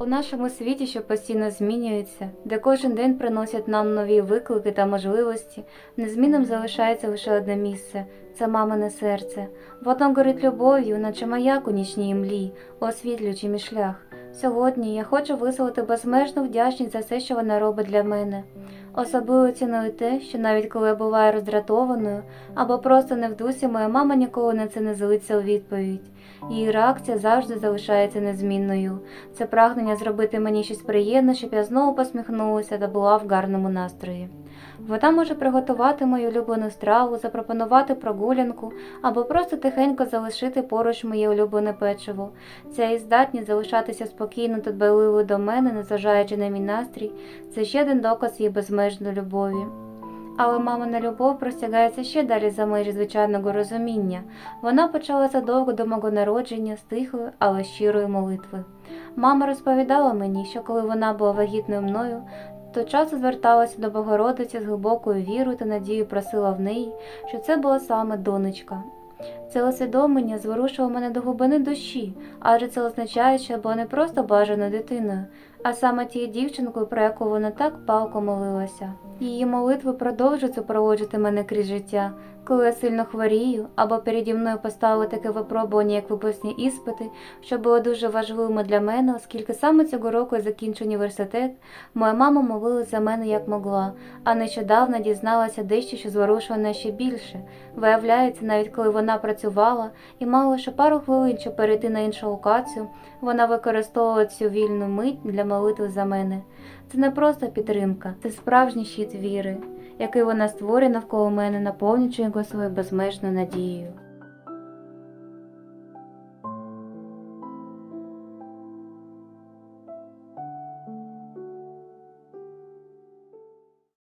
У нашому світі, що постійно змінюється, де кожен день приносять нам нові виклики та можливості, незмінним залишається лише одне місце це мамине серце. Воно горить любов'ю, наче маяк у нічній млі, освітлюючи мій шлях. Сьогодні я хочу висловити безмежну вдячність за все, що вона робить для мене. Особливо ціную те, що навіть коли я буваю роздратованою або просто не в дусі, моя мама ніколи на це не злиться у відповідь. Її реакція завжди залишається незмінною. Це прагнення зробити мені щось приємне, щоб я знову посміхнулася та була в гарному настрої. Вона може приготувати мою улюблену страву, запропонувати прогулянку або просто тихенько залишити поруч моє улюблене печиво. Ця і здатність залишатися спокійно та дбайливою до мене, незважаючи на мій настрій, це ще один доказ її безмежної любові. Але мамина любов простягається ще далі за межі звичайного розуміння. Вона почала задовго до мого народження з тихої, але щирої молитви. Мама розповідала мені, що коли вона була вагітною мною, то часто зверталася до Богородиці з глибокою вірою та надією просила в неї, що це була саме донечка. Це усвідомлення зворушило мене до глибини душі, адже це означає, що я була не просто бажаною дитиною, а саме тією дівчинкою, про яку вона так палко молилася. Її молитви продовжують супроводжувати мене крізь життя, коли я сильно хворію, або переді мною поставили таке випробування, як випускні іспити, що було дуже важливими для мене, оскільки саме цього року я закінчу університет, моя мама молилась за мене як могла, а нещодавно дізналася дещо, що зворушило мене ще більше. Виявляється, навіть коли вона працювала і мала лише пару хвилин, щоб перейти на іншу локацію, вона використовувала цю вільну мить для молитви за мене. Це не просто підтримка, це справжній щит віри, який вона створює навколо мене, наповнюючи його своєю безмежною надією.